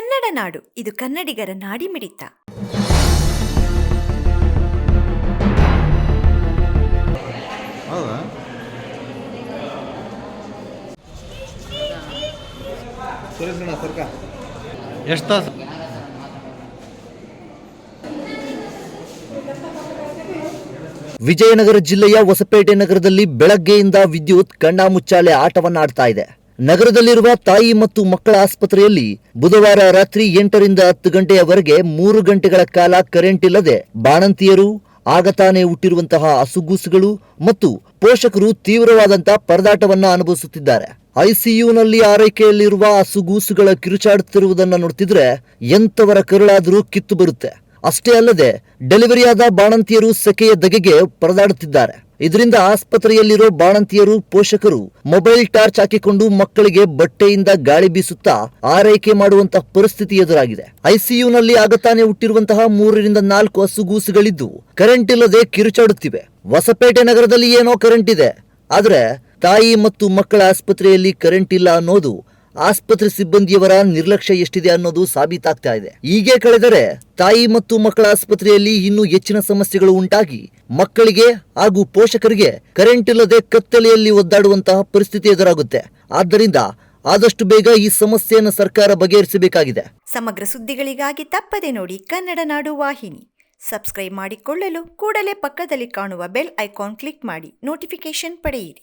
ಕನ್ನಡ ನಾಡು ಇದು ಕನ್ನಡಿಗರ ನಾಡಿ ಮಿಡಿತ. ಎಷ್ಟು ತಾಸು? ವಿಜಯನಗರ ಜಿಲ್ಲೆಯ ಹೊಸಪೇಟೆ ನಗರದಲ್ಲಿ ಬೆಳಗ್ಗೆಯಿಂದ ವಿದ್ಯುತ್ ಕಣ್ಣಾಮುಚ್ಚಾಲೆ ಆಟವನ್ನಾಡ್ತಾ ಇದೆ. ನಗರದಲ್ಲಿರುವ ತಾಯಿ ಮತ್ತು ಮಕ್ಕಳ ಆಸ್ಪತ್ರೆಯಲ್ಲಿ ಬುಧವಾರ ರಾತ್ರಿ ಎಂಟರಿಂದ ಹತ್ತು ಗಂಟೆಯವರೆಗೆ ಮೂರು ಗಂಟೆಗಳ ಕಾಲ ಕರೆಂಟ್ ಇಲ್ಲದೆ ಬಾಣಂತಿಯರು, ಆಗತಾನೆ ಹುಟ್ಟಿರುವಂತಹ ಹಸುಗೂಸುಗಳು ಮತ್ತು ಪೋಷಕರು ತೀವ್ರವಾದಂತಹ ಪರದಾಟವನ್ನ ಅನುಭವಿಸುತ್ತಿದ್ದಾರೆ. ಐಸಿಯುನಲ್ಲಿ ಆರೈಕೆಯಲ್ಲಿರುವ ಹಸುಗೂಸುಗಳ ಕಿರುಚಾಡುತ್ತಿರುವುದನ್ನು ನೋಡ್ತಿದ್ರೆ ಎಂತವರ ಕರುಳಾದರೂ ಕಿತ್ತು ಬರುತ್ತೆ. ಅಷ್ಟೇ ಅಲ್ಲದೆ, ಡೆಲಿವರಿಯಾದ ಬಾಣಂತಿಯರು ಸೆಕೆಯ ದಗೆಗೆ ಪರದಾಡುತ್ತಿದ್ದಾರೆ. ಇದರಿಂದ ಆಸ್ಪತ್ರೆಯಲ್ಲಿರೋ ಬಾಣಂತಿಯರು, ಪೋಷಕರು ಮೊಬೈಲ್ ಟಾರ್ಚ್ ಹಾಕಿಕೊಂಡು ಮಕ್ಕಳಿಗೆ ಬಟ್ಟೆಯಿಂದ ಗಾಳಿ ಬೀಸುತ್ತಾ ಆರೈಕೆ ಮಾಡುವಂತಹ ಪರಿಸ್ಥಿತಿ ಎದುರಾಗಿದೆ. ಐಸಿಯುನಲ್ಲಿ ಆಗತಾನೆ ಹುಟ್ಟಿರುವಂತಹ ಮೂರರಿಂದ ನಾಲ್ಕು ಹಸುಗೂಸುಗಳಿದ್ದು ಕರೆಂಟ್ ಇಲ್ಲದೆ ಕಿರುಚಾಡುತ್ತಿವೆ. ಹೊಸಪೇಟೆ ನಗರದಲ್ಲಿ ಏನೋ ಕರೆಂಟ್ ಇದೆ. ಆದ್ರೆ ತಾಯಿ ಮತ್ತು ಮಕ್ಕಳ ಆಸ್ಪತ್ರೆಯಲ್ಲಿ ಕರೆಂಟ್ ಇಲ್ಲ ಅನ್ನೋದು ಆಸ್ಪತ್ರೆ ಸಿಬ್ಬಂದಿಯವರ ನಿರ್ಲಕ್ಷ್ಯ ಎಷ್ಟಿದೆ ಅನ್ನೋದು ಸಾಬೀತಾಗ್ತಾ ಇದೆ. ಹೀಗೆ ಕಳೆದರೆ ತಾಯಿ ಮತ್ತು ಮಕ್ಕಳ ಆಸ್ಪತ್ರೆಯಲ್ಲಿ ಇನ್ನೂ ಹೆಚ್ಚಿನ ಸಮಸ್ಯೆಗಳು ಉಂಟಾಗಿ ಮಕ್ಕಳಿಗೆ ಹಾಗೂ ಪೋಷಕರಿಗೆ ಕರೆಂಟ್ ಇಲ್ಲದೆ ಕತ್ತಲೆಯಲ್ಲಿ ಒದ್ದಾಡುವಂತಹ ಪರಿಸ್ಥಿತಿ ಎದುರಾಗುತ್ತೆ. ಆದ್ದರಿಂದ ಆದಷ್ಟು ಬೇಗ ಈ ಸಮಸ್ಯೆಯನ್ನು ಸರ್ಕಾರ ಬಗೆಹರಿಸಬೇಕಾಗಿದೆ. ಸಮಗ್ರ ಸುದ್ದಿಗಳಿಗಾಗಿ ತಪ್ಪದೆ ನೋಡಿ ಕನ್ನಡ ನಾಡು ವಾಹಿನಿ. ಸಬ್ಸ್ಕ್ರೈಬ್ ಮಾಡಿಕೊಳ್ಳಲು ಕೂಡಲೇ ಪಕ್ಕದಲ್ಲಿ ಕಾಣುವ ಬೆಲ್ ಐಕಾನ್ ಕ್ಲಿಕ್ ಮಾಡಿ ನೋಟಿಫಿಕೇಶನ್ ಪಡೆಯಿರಿ.